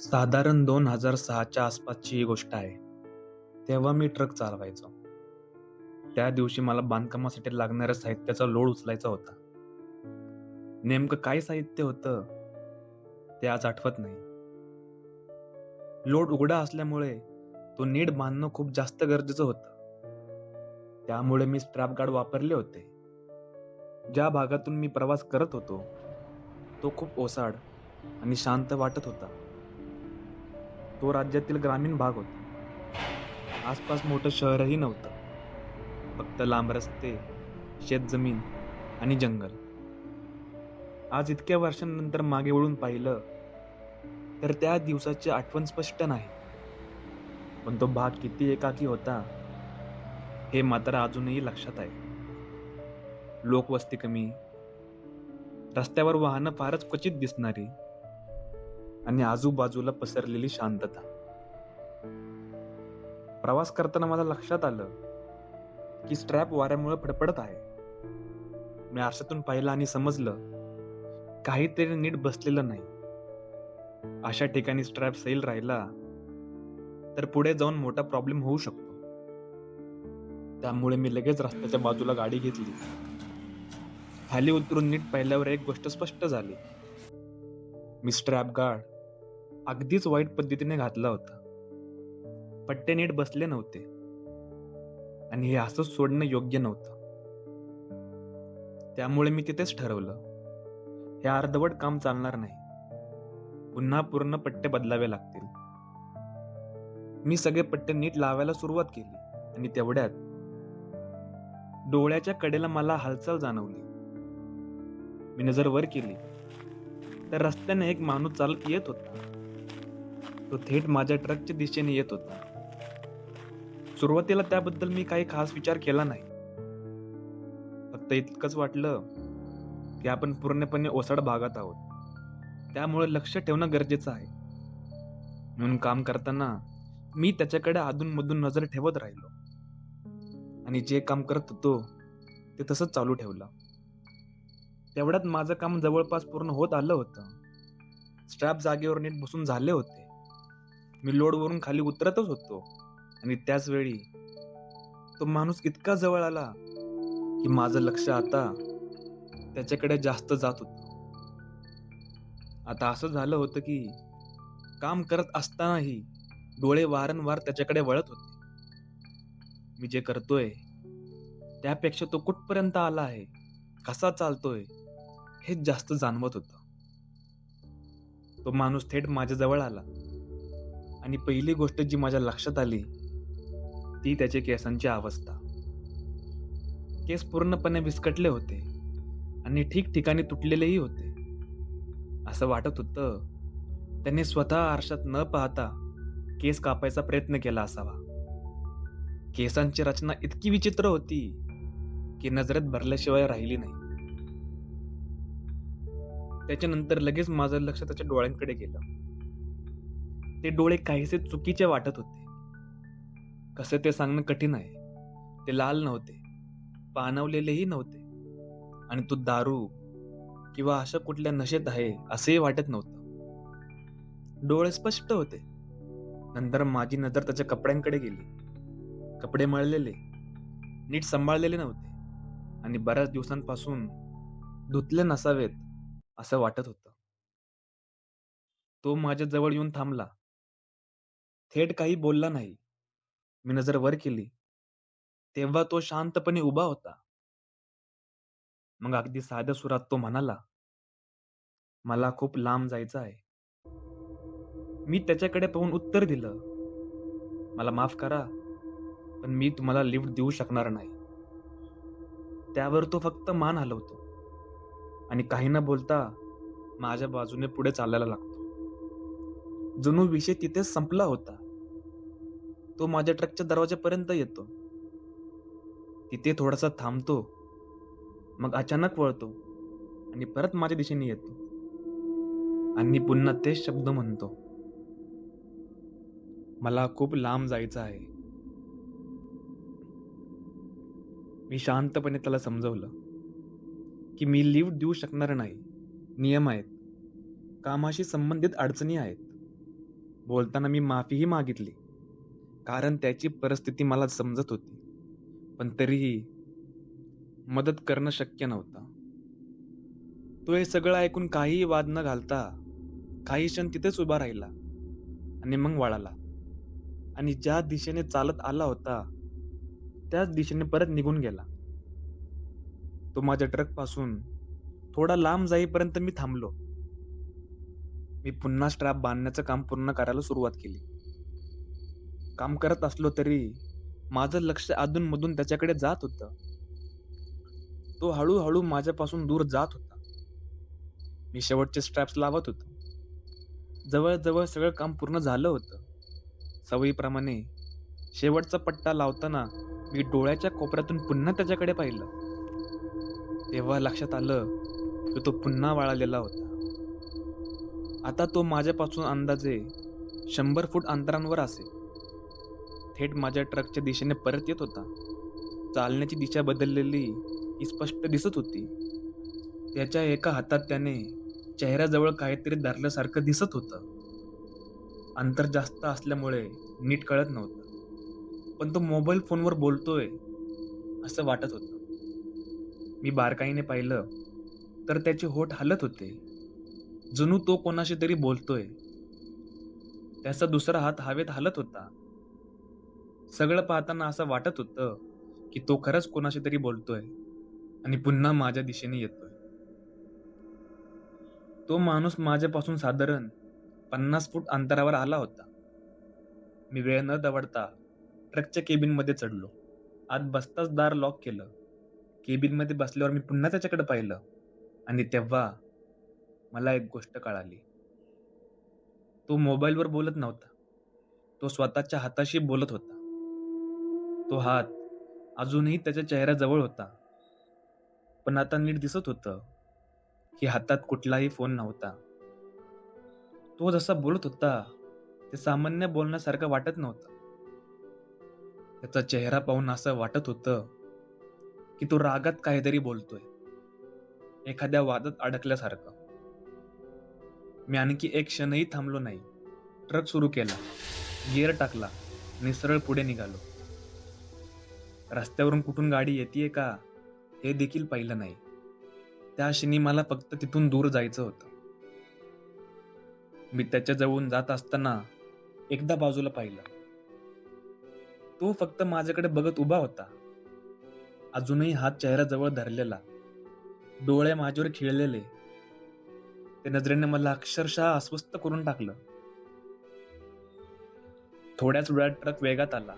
साधारण दोन हजार सहाच्या आसपासची ही गोष्ट आहे. तेव्हा मी ट्रक चालवायचो. त्या दिवशी मला बांधकामासाठी लागणाऱ्या साहित्याचा लोड उचलायचा होता. नेमकं काय साहित्य होतं ते आज आठवत नाही. लोड उघडा असल्यामुळे तो नीट बांधणं खूप जास्त गरजेचं होतं. त्यामुळे मी स्ट्रॅप गार्ड वापरले होते. ज्या भागातून मी प्रवास करत होतो तो खूप ओसाड आणि शांत वाटत होता. तो राज्यातील ग्रामीण भाग होता. आसपास मोठं शहरही नव्हतं. फक्त लांब रस्ते शेतजमीन आणि जंगल. आज इतक्या वर्षांनंतर मागे वळून पाहिलं तर त्या दिवसाची आठवण स्पष्ट नाही. पण तो भाग किती एकाकी होता हे मात्र अजूनही लक्षात आहे. लोकवस्ती कमी रस्त्यावर वाहनं फारच क्वचित दिसणारी आणि आजूबाजूला पसरलेली शांतता. प्रवास करताना मला लक्षात आलं की स्ट्रॅप वाऱ्यामुळे फडफडत आहे. मी आरशातून पाहिलं आणि समजलं काहीतरी नीट बसलेलं नाही. अशा ठिकाणी स्ट्रॅप सैल राहिला तर पुढे जाऊन मोठा प्रॉब्लेम होऊ शकतो. त्यामुळे मी लगेच रस्त्याच्या बाजूला गाडी घेतली. खाली उतरून नीट पाहिल्यावर एक गोष्ट स्पष्ट झाली. मी स्ट्रॅप गार्ड अगदीच वाईट पद्धतीने घातला होता. पट्टे नीट बसले नव्हते. आणि हे असंच सोडणं योग्य नव्हतं. त्यामुळे मी तिथेच ठरवलं. हे अर्धवट काम चालणार नाही. पुन्हा पूर्ण पट्टे बदलावे लागतील. मी सगळे पट्टे नीट लावायला सुरुवात केली आणि तेवढ्यात डोळ्याच्या कडेला मला हालचाल जाणवली. मी नजर वर केली. तर रस्त्याने एक माणूस चालत येत होता. तो थेट माझ्या ट्रकच्या दिशेने येत होता. सुरुवातीला त्याबद्दल मी काही खास विचार केला नाही. फक्त इतकंच वाटलं की आपण पूर्णपणे ओसाड भागात आहोत. त्यामुळे लक्ष ठेवणं गरजेचं आहे. म्हणून काम करताना मी त्याच्याकडे अधूनमधून नजर ठेवत राहिलो. आणि जे काम करत होतो ते तसंच चालू ठेवलं. तेवढ्यात माझं काम जवळपास पूर्ण होत आलं होतं. स्ट्रॅप जागेवर नीट बसून झाले होते. मी लोडवरून खाली उतरतच होतो. आणि त्याच वेळी तो माणूस इतका जवळ आला की माझं लक्ष आता त्याच्याकडे जास्त जात होतं. आता असं झालं होतं की काम करत असतानाही डोळे वारंवार त्याच्याकडे वळत होते. मी जे करतोय त्यापेक्षा तो कुठपर्यंत आला आहे? कसा चालतोय? हे जास्त जाणवत होतं. तो माणूस थेट माझ्याजवळ आला. आणि पहिली गोष्ट जी माझ्या लक्षात आली ती त्याच्या केसांची अवस्था. केस पूर्णपणे विस्कटले होते आणि ठिकठिकाणी तुटलेलेही होते. असं वाटत होतं त्याने स्वतः आरशात न पाहता केस कापायचा प्रयत्न केला असावा. केसांची रचना इतकी विचित्र होती की नजरेत भरल्याशिवाय राहिली नाही. त्याच्यानंतर लगेच माझं लक्ष त्याच्या डोळ्यांकडे गेलं. ते डोळे काहीसे चुकीचे वाटत होते. कसे ते सांगणं कठीण आहे. ते लाल नव्हते. पाणवलेलेही नव्हते. आणि तो दारू किंवा अशा कुठल्या नशेत आहे असेही वाटत नव्हतं. डोळे स्पष्ट होते. नंतर माझी नजर त्याच्या कपड्यांकडे गेली. कपडे मळलेले. नीट सांभाळलेले नव्हते. आणि बऱ्याच दिवसांपासून धुतले नसावेत. असं वाटत होतं. तो माझ्या जवळ येऊन थांबला. थेट काही बोलला नाही. मी नजर वर केली. तेव्हा तो शांतपणे उभा होता. मग अगदी साध्या सुरात तो म्हणाला मला खूप लांब जायचं आहे. मी त्याच्याकडे पाहून उत्तर दिलं मला माफ करा पण मी तुम्हाला लिफ्ट देऊ शकणार नाही. त्यावर तो फक्त मान हलवतो. आणि काही न बोलता माझ्या बाजूने पुढे चालायला लागतो. जणू विषय तिथेच संपला होता. तो माझ्या ट्रकच्या दरवाजापर्यंत येतो. तिथे थोडासा थांबतो. मग अचानक वळतो आणि परत माझ्या दिशेने येतो. आणि पुन्हा तेच शब्द म्हणतो. मला खूप लांब जायचं आहे. मी शांतपणे त्याला समजवलं. की मी लिफ्ट देऊ शकणार नाही. नियम आहेत. कामाशी संबंधित अडचणी आहेत. बोलताना मी माफीही मागितली. कारण त्याची परिस्थिती मला समजत होती. पण तरीही मदत करणं शक्य नव्हतं. तो हे सगळं ऐकून काहीही वाद न घालता काही क्षण तिथेच उभा राहिला आणि मग वळाला. आणि ज्या दिशेने चालत आला होता त्याच दिशेने परत निघून गेला. तो माझ्या ट्रकपासून थोडा लांब जाईपर्यंत मी थांबलो. मी पुन्हा स्ट्रॅप बांधण्याचं काम पूर्ण करायला सुरुवात केली. काम करत असलो तरी माझं लक्ष अधूनमधून त्याच्याकडे जात होतं. तो हळूहळू माझ्यापासून दूर जात होता. मी शेवटचे स्ट्रॅप्स लावत होतो. जवळजवळ सगळं काम पूर्ण झालं होतं. सवयीप्रमाणे शेवटचा पट्टा लावताना मी डोळ्याच्या कोपऱ्यातून पुन्हा त्याच्याकडे पाहिलं. तेव्हा लक्षात आलं की तो पुन्हा वाळालेला होता. आता तो माझ्यापासून अंदाजे शंभर फूट अंतरांवर असे थेट माझ्या ट्रकच्या दिशेने परत येत होता. चालण्याची दिशा बदललेली ही स्पष्ट दिसत होती. त्याच्या एका हातात त्याने चेहऱ्याजवळ काहीतरी धरल्यासारखं दिसत होतं. अंतर जास्त असल्यामुळे नीट कळत नव्हतं. पण तो मोबाईल फोनवर बोलतोय असं वाटत होतं. मी बारकाईने पाहिलं तर त्याचे होठ हलत होते. जणू तो कोणाशी तरी बोलतोय. त्याचा दुसरा हात हवेत हलत होता. सगळं पाहताना असं वाटत होतं की तो खरंच कोणाशी तरी बोलतोय आणि पुन्हा माझ्या दिशेने येतोय. तो माणूस माझ्यापासून साधारण पन्नास फूट अंतरावर आला होता. मी वेळ न दवडता ट्रकच्या केबिनमध्ये चढलो. आत बसताच दार लॉक केलं. केबिनमध्ये बसल्यावर मी पुन्हा त्याच्याकडे पाहिलं. आणि तेव्हा मला एक गोष्ट कळाली. तो मोबाईलवर बोलत नव्हता. तो स्वतःच्या हाताशी बोलत होता. तो हात अजूनही त्याच्या चेहऱ्याजवळ होता. पण आता नीट दिसत होतं की हातात कुठलाही फोन नव्हता. तो जसा बोलत होता ते सामान्य बोलण्यासारखं वाटत नव्हतं. त्याचा चेहरा पाहून असं वाटत होतं की तो रागात काहीतरी बोलतोय. एखाद्या वादात अडकल्यासारखं. मी आणखी एक क्षणही थांबलो नाही. ट्रक सुरू केला. गिअर टाकला. आणि सरळ पुढे निघालो. रस्त्यावरून कुठून गाडी येते का? हे देखील पाहिलं नाही. त्या क्षणी मला फक्त तिथून दूर जायचं होतं. मी त्याच्या जवळून जात असताना एकदा बाजूला पाहिलं. तो फक्त माझ्याकडे बघत उभा होता. अजूनही हात चेहऱ्याजवळ धरलेला. डोळे माझ्यावर खिळलेले. ते नजरेने मला अक्षरशः अस्वस्थ करून टाकलं. थोड्याच वेळात ट्रक वेगात आला.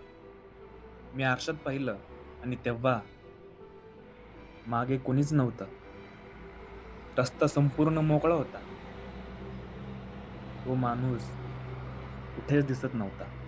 मी आरशात पाहिलं आणि तेव्हा मागे कोणीच नव्हतं. रस्ता संपूर्ण मोकळा होता. तो माणूस कुठेच दिसत नव्हता.